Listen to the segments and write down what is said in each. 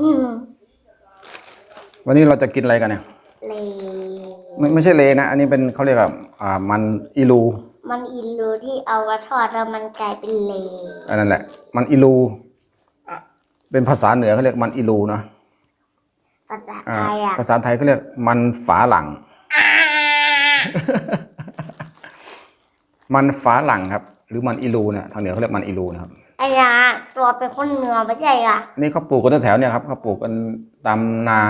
อืมวันนี้เราจะกินอะไรกันเนี่ย เลไม่ไม่ใช่เลนะ อันนี้เป็นเขาเรียกว่าอ่ามันอีลูมันอินรูที่เอามาทอดแล้วมันกลายเป็นเลอันนั้นแหละ มันอีลูเป็นภาษาเหนือเขาเรียกมันอีลูเนาะภาษาอ่าไทยอะภาษาไทยเขาเรียกมันฝาหลัง มันฝาหลังครับ หรือมันอีลูเนี่ยทางเหนือเขาเรียกมันอีลูนะครับ ไอ้ยาตัวเป็นคนเหนือไม่ใช่อะอันนี้เขาปลูกกันแถวๆเนี่ยครับเขาปลูกกันตามนา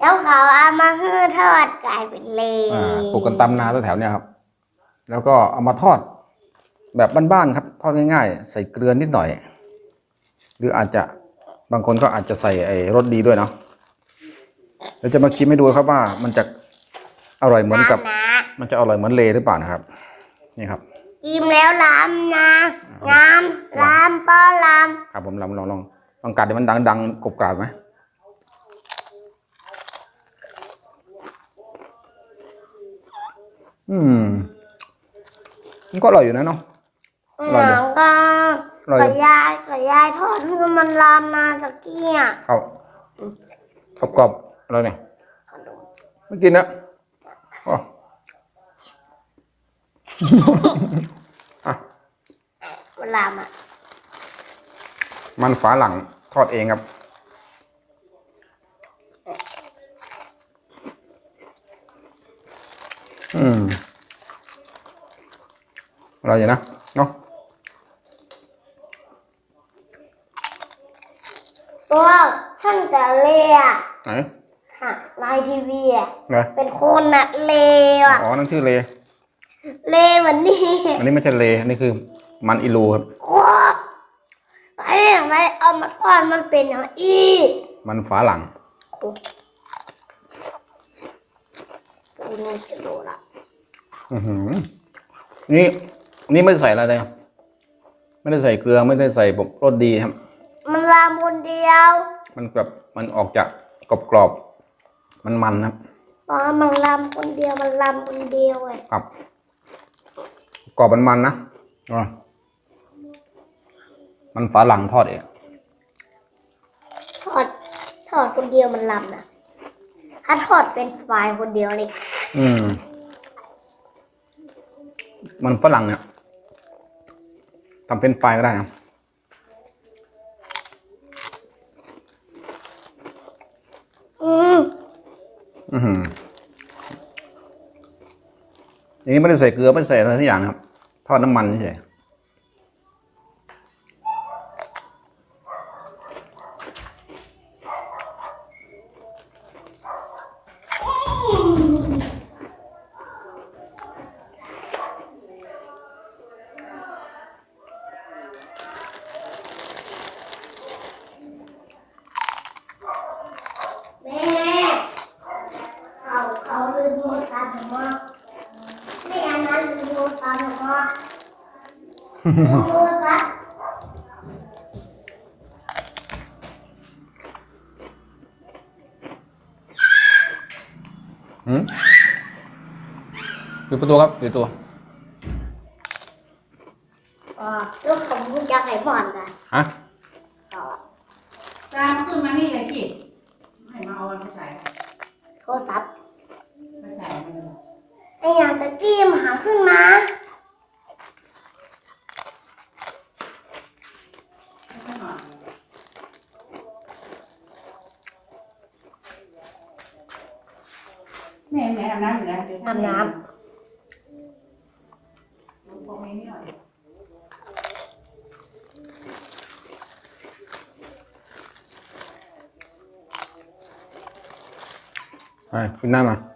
แล้วเขาเอามาฮื้อทอดกลายเป็นเลอ่าปลูกกันตามนาแถวๆเนี่ยครับ แล้วก็เอามาทอด แบบบ้านๆครับทอดง่ายๆ ใส่เกลือนิดหน่อย หรืออาจจะบางคนก็อาจจะใส่ไอ้รสดีด้วยเนาะเดี๋ยวจะมาชิมให้ดูครับว่ามันจะอร่อยเหมือนกับ นะมันจะอร่อยเหมือนเลหรือเปล่านะครับ นี่ครับ อิ่มแล้วล้ำนะงามล้ำป้อล้ครับผมลองลองลองลองกัดเดี๋ยวมันดังดังกรอบกรอบไหมอืมมันก็อร่อยอยู่นะเนาะำอร่อยเลยหนังก็อร่อยกับยายกับยายทอดให้มันลามมาตะเกียเอากรอบกรอบๆอร่อยเนี่ยไม่กินนะอ๋ออะ มันลามอะ มันฝาหลังทอดเองครับ อืมอร่อยอยู่นะเนาะตัวท่านกับเลอะไหนฮะในทีวีอะ ไหน เป็นคนน่ะเลอะ อ๋อ นั่นชื่อเล เลเหมือนนี่อันนี้ไม่ใช่เลอันนี้คือมันอิลูครับว้าไอ้อย่างไรเอามาทอดมันเป็นอย่างอีกมันฝาหลังโอ้คุณนี่จะรู้ละอือหือ นี่นี่ไม่ได้ใส่อะไรเลยครับไม่ได้ใส่เกลือไม่ได้ใส่รสดีครับ มันลามคนเดียว มันแบบมันออกจากกรอบกรอบๆมันมันๆครับ ตอนมันลามคนเดียวมันลามคนเดียวไง ครับ กรอบมันมันๆนะอะมันฝาหลังทอดเองทอดทอดคนเดียวมันลำนะถ้าทอดเป็นไฟรายคนเดียวเลยอืม มันฝรั่งเนี่ยทำเป็นไฟรายก็ได้นะอืมอือหื อย่างนี้ไม่ได้ใส่เกลือไม่ได้ใส่อะไรทุกอย่างครับ ทอดน้ำมันเฉยแม่เขาเขาลืมโทรศัพท์มาไม่ อันนั้นลืมโทรศัพท์ผมว่าลืมโทรศัพท์หืมปิดประตูครับปิดประตูอ๋อลูกผมคุณจะไข่หมอนกันฮะต่อตามขึ้นมานี่เลยพี่ให้มาเอาไปใส่ โทรศัพท์ ไปใส่มันเลย ไอ้อย่างตะกี้มน หาขึ้นมาให้ข้างหน่อยแม่แม่อาบน้ำอยู่แล้วเดี๋ยวอาบน้พวกนี้นี่หน่อยไปขึ้นหน้ามา